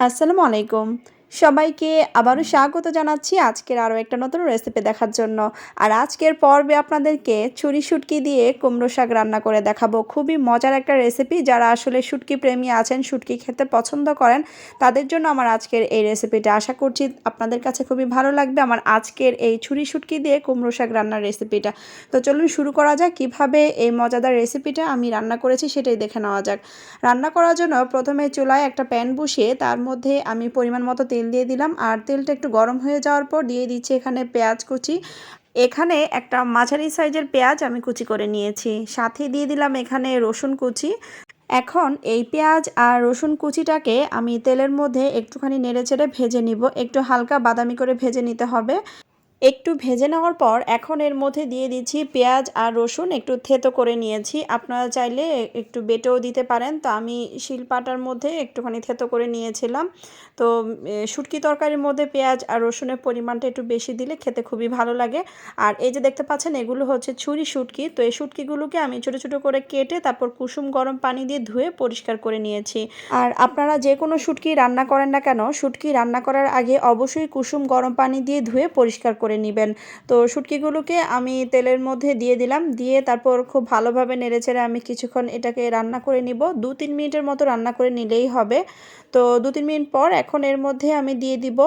আসসালামু আলাইকুম। সবাইকে আবারও স্বাগত জানাচ্ছি আজকের আরও একটা নতুন রেসিপি দেখার জন্য। আর আজকের পর্বে আপনাদেরকে ছুরি শুটকি দিয়ে কুমড়ো শাক রান্না করে দেখাবো। খুবই মজার একটা রেসিপি যারা আসলে শুটকি প্রেমী আছেন, শুটকি খেতে পছন্দ করেন, তাদের জন্য আমার আজকের এই রেসিপিটা আশা করছি আপনাদের কাছে খুবই ভালো লাগবে। আমার আজকের এই ছুরি শুটকি দিয়ে কুমড়ো শাক রান্নার রেসিপিটা তো চলুন শুরু করা যাক। কীভাবে এই মজাদার রেসিপিটা আমি রান্না করেছি সেটাই দেখে নেওয়া যাক। রান্না করার জন্য প্রথমে চুলায় একটা প্যান বসিয়ে তার মধ্যে আমি পরিমাণ মতো তেল দিয়ে দিলাম আর তেলটা একটু গরম হয়ে যাওয়ার পর দিয়ে দিচ্ছি এখানে পেঁয়াজ কুচি। এখানে একটা মাঝারি সাইজের পেঁয়াজ আমি কুচি করে নিয়েছি। সাথে দিয়ে দিলাম এখানে রসুন কুচি। এখন এই পেঁয়াজ আর রসুন কুচিটাকে আমি তেলের মধ্যে একটুখানি নেড়ে চেড়ে ভেজে নিব। একটু হালকা বাদামি করে ভেজে নিতে হবে। একটু ভেজে নেওয়ার পর এখন এর মধ্যে দিয়ে দিচ্ছি পেঁয়াজ আর রসুন। একটু থেতো করে নিয়েছি। আপনারা চাইলে একটু বেটেও দিতে পারেন। তো আমি শিলপাটার মধ্যে একটুখানি থেতো করে নিয়েছিলাম। তো শুটকি তরকারির মধ্যে পেঁয়াজ আর রসুনের পরিমাণটা একটু বেশি দিলে খেতে খুবই ভালো লাগে। আর এই যে দেখতে পাচ্ছেন, এগুলো হচ্ছে ছুরি শুটকি। তো এই শুটকিগুলোকে আমি ছোটো ছোটো করে কেটে তারপর কুসুম গরম পানি দিয়ে ধুয়ে পরিষ্কার করে নিয়েছি। আর আপনারা যে কোনো শুটকি রান্না করেন না কেন, শুটকি রান্না করার আগে অবশ্যই কুসুম গরম পানি দিয়ে ধুয়ে পরিষ্কার করে নেবেন। তো শুটকিগুলোকে আমি তেলের মধ্যে দিয়ে দিলাম। দিয়ে তারপর খুব ভালোভাবে নেড়েচেড়ে আমি কিছুক্ষণ এটাকে রান্না করে নিব। দু তিন মিনিটের মতো রান্না করে নিলেই হবে। তো দু তিন মিনিট পর এখন এর মধ্যে আমি দিয়ে দিব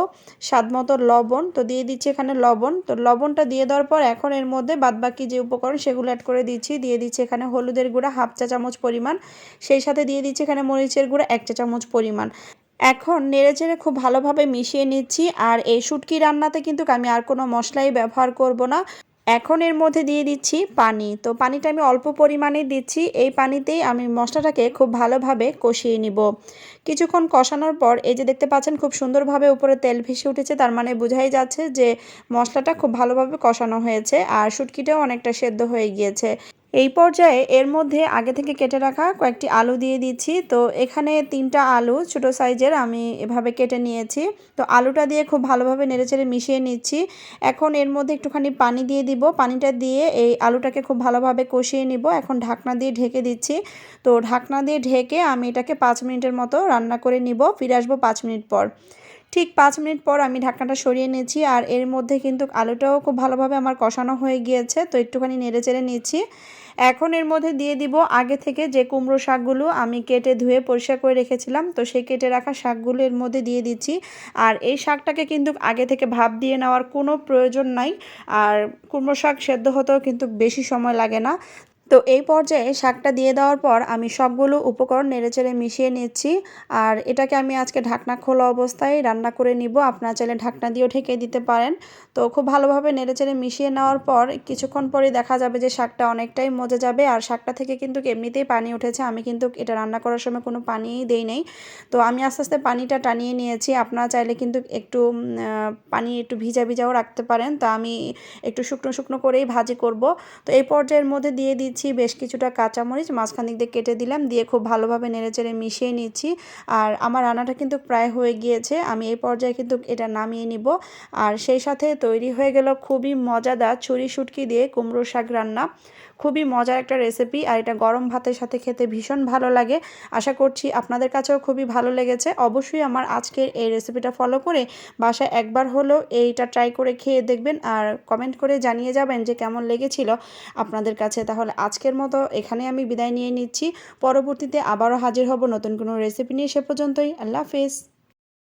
স্বাদ মতো লবণ। তো দিয়ে দিচ্ছি এখানে লবণ। তো লবণটা দিয়ে দেওয়ার পর এখন এর মধ্যে বাদবাকি যে উপকরণ সেগুলো অ্যাড করে দিচ্ছি। দিয়ে দিচ্ছি এখানে হলুদের গুঁড়া হাফ চা চামচ পরিমাণ। সেই সাথে দিয়ে দিচ্ছি এখানে মরিচের গুঁড়া এক চা চামচ পরিমাণ। এখন নেড়েচেড়ে খুব ভালোভাবে মিশিয়ে নিচ্ছি আর এই শুটকি রান্নাতে কিন্তু আমি আর কোনো মশলাই ব্যবহার করব না। এখন এর মধ্যে দিয়ে দিচ্ছি পানি। তো পানিটা আমি অল্প পরিমাণে দিচ্ছি। এই পানিতেই আমি মশলাটাকে খুব ভালোভাবে কষিয়ে নিব। কিছুক্ষণ কষানোর পর এই যে দেখতে পাচ্ছেন খুব সুন্দরভাবে উপরে তেল ভেসে উঠেছে, তার মানে বোঝাই যাচ্ছে যে মশলাটা খুব ভালোভাবে কষানো হয়েছে আর শুটকিটাও অনেকটা সেদ্ধ হয়ে গিয়েছে। এই পর্যায়ে এর মধ্যে আগে থেকে কেটে রাখা কয়েকটি আলু দিয়ে দিচ্ছি। তো এখানে তিনটা আলু, ছোট সাইজের, আমি এভাবে কেটে নিয়েছি। তো আলুটা দিয়ে খুব ভালোভাবে নেড়েচেড়ে মিশিয়ে নিচ্ছি। এখন এর মধ্যে একটুখানি পানি দিয়ে দিব। পানিটা দিয়ে এই আলুটাকে খুব ভালোভাবে কষিয়ে নিব। এখন ঢাকনা দিয়ে ঢেকে দিচ্ছি। তো ঢাকনা দিয়ে ঢেকে আমি এটাকে পাঁচ মিনিটের মতো রান্না করে নিব। ফিরে আসব পাঁচ মিনিট পর। ঠিক পাঁচ মিনিট পর আমি ঢাকনাটা সরিয়ে নিয়েছি আর এর মধ্যে কিন্তু আলুটাও খুব ভালোভাবে আমার কষানো হয়ে গিয়েছে, তো একটুখানি নেড়ে চেড়ে নিচ্ছি। এখন এর মধ্যে দিয়ে দিব আগে থেকে যে কুমড়ো শাকগুলো আমি কেটে ধুয়ে পরিষ্কার করে রেখেছিলাম, তো সেই কেটে রাখা শাকগুলো এর মধ্যে দিয়ে দিচ্ছি। আর এই শাকটাকে কিন্তু আগে থেকে ভাব দিয়ে নেওয়ার কোনো প্রয়োজন নাই, আর কুমড়ো শাক সেদ্ধ হতেও কিন্তু বেশি সময় লাগে না। তো এই পর্যায়ে শাকটা দিয়ে দেওয়ার পর আমি সবগুলো উপকরণ নেড়েচেড়ে মিশিয়ে নিচ্ছি। আর এটাকে আমি আজকে ঢাকনা খোলা অবস্থায় রান্না করে নিব। আপনারা চাইলে ঢাকনা দিয়েও ঢেকে দিতে পারেন। তো খুব ভালোভাবে নেড়েচেড়ে মিশিয়ে নেওয়ার পর কিছুক্ষণ পরে দেখা যাবে যে শাকটা অনেকটাই মজে যাবে। আর শাকটা থেকে কিন্তু এমনিতেই পানি উঠেছে। আমি কিন্তু এটা রান্না করার সময় কোনো পানিই দেই নেই। তো আমি আস্তে আস্তে পানিটা টানিয়ে নিয়েছি। আপনারা চাইলে কিন্তু একটু পানি একটু ভিজা ভিজাও রাখতে পারেন। তো আমি একটু শুকনো শুকনো করেই ভাজি করব। তো এই পর্যায়ের মধ্যে দিয়ে দিচ্ছি দিচ্ছি বেশ কিছুটা কাঁচামরিচ মাঝখান দিক দিয়ে কেটে দিলাম, দিয়ে খুব ভালোভাবে নেড়েচেড়ে মিশিয়ে নিচ্ছি। আর আমার রান্নাটা কিন্তু প্রায় হয়ে গিয়েছে, আমি এই পর্যায়ে কিন্তু এটা নামিয়ে নিব। আর সেই সাথে তৈরি হয়ে গেল খুবই মজাদার ছুরি শুটকি দিয়ে কুমড়ো শাক রান্না। খুবই মজার একটা রেসিপি আর এটা গরম ভাতের সাথে খেতে ভীষণ ভালো লাগে। আশা করছি আপনাদের কাছেও খুবই ভালো লেগেছে। অবশ্যই আমার আজকের এই রেসিপিটা ফলো করে বাসায় একবার হলেও এইটা ট্রাই করে খেয়ে দেখবেন আর কমেন্ট করে জানিয়ে যাবেন যে কেমন লেগেছিল আপনাদের কাছে। তাহলে আজকের মতো এখানে আমি বিদায় নিয়ে নিচ্ছি। পরবর্তীতে আবারও হাজির হব নতুন কোনো রেসিপি নিয়ে। সে পর্যন্তই, আল্লাহ হাফেজ।